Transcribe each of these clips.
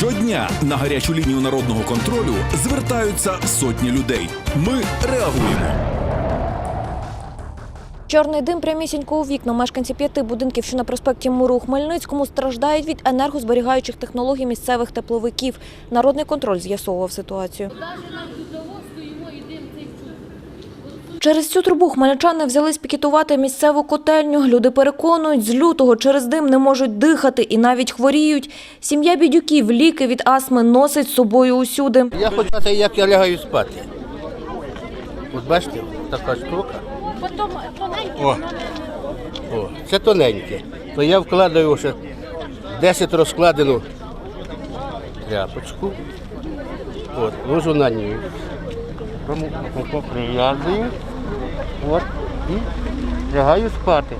Щодня на гарячу лінію народного контролю звертаються сотні людей. Ми реагуємо. Чорний дим прямісінько у вікна. Мешканці п'яти будинків, що на проспекті Муру у Хмельницькому, страждають від енергозберігаючих технологій місцевих тепловиків. Народний контроль з'ясовував ситуацію. Через цю трубу хмельничани взялись пікетувати місцеву котельню. Люди переконують, з лютого через дим не можуть дихати і навіть хворіють. Сім'я бідюків ліки від астми носить з собою усюди. Я хочу знати, як я лягаю спати. От бачите, така штука. О, о, це тоненьке. То я вкладаю ще 10 розкладену тряпочку. От, ложу на ній. Тому тако прив'язую. От, і лягаю спати.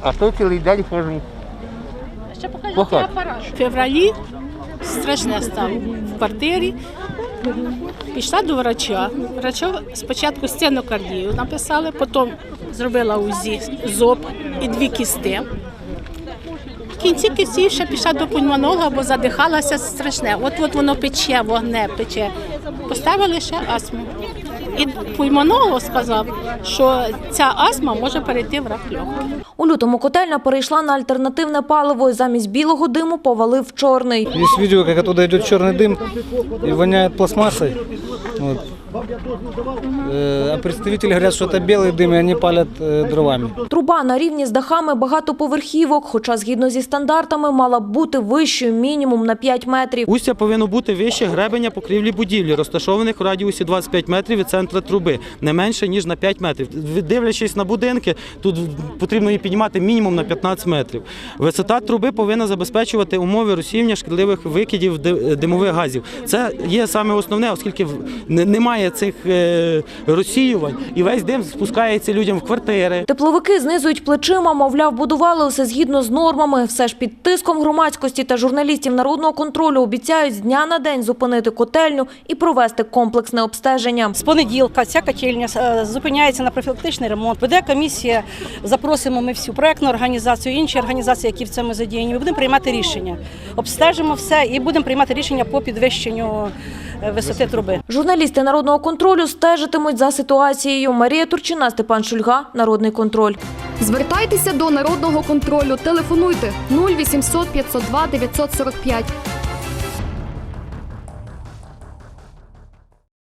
А то цілий день хожу. По апарат. В февралі страшне стало в квартирі. Пішла до врача. Врача спочатку стенокардію написали, потім зробила УЗІ зоб і дві кісти. Кінці кістів ще пішла до пульмонолога, бо задихалася страшне. От от воно пече, вогне пече. Поставили ще астму. І пульмонолог сказав, що ця астма може перейти в рак легких. У лютому котельня перейшла на альтернативне паливо і замість білого диму повалив чорний. Есть видео, как оттуда идет черный дым и воняет пластмассой. Вот. Э, А представители говорят, что это белый дым, и они палят э, дровами. Труба на рівні з дахами багатоповерхівок, хоча згідно зі стандартами мала б бути вищою мінімум на 5 метрів. Устя повинно бути вище гребеня покрівлі будівлі, розташованих в радіусі 25 метрів від центра труби, не менше ніж на 5 метрів. Дивлячись на будинки, тут потрібно її піднімати мінімум на 15 метрів. Висота труби повинна забезпечувати умови розсіяння шкідливих викидів ди- димових газів. Це є саме основне, оскільки в- не- немає цих е, розсіювань, і весь дим спускається людям в квартири. Тепловики знизують плечима, мовляв, будували усе згідно з нормами. Все ж під тиском громадськості та журналістів народного контролю обіцяють з дня на день зупинити котельню і провести комплексне обстеження. З понеділка ця котельня е, зупиняється на профілактичний ремонт. Веде комісія. Запросимо ми всю проектну організацію, інші організації, які в цьому задіяні. Ми будемо приймати рішення. Обстежимо все і будемо приймати рішення по підвищенню висоти труби. Журналісти народного контролю стежитимуть за ситуацією. Марія Турчина, Степан Шульга, Народний контроль. Звертайтеся до народного контролю. Телефонуйте 0800 502 945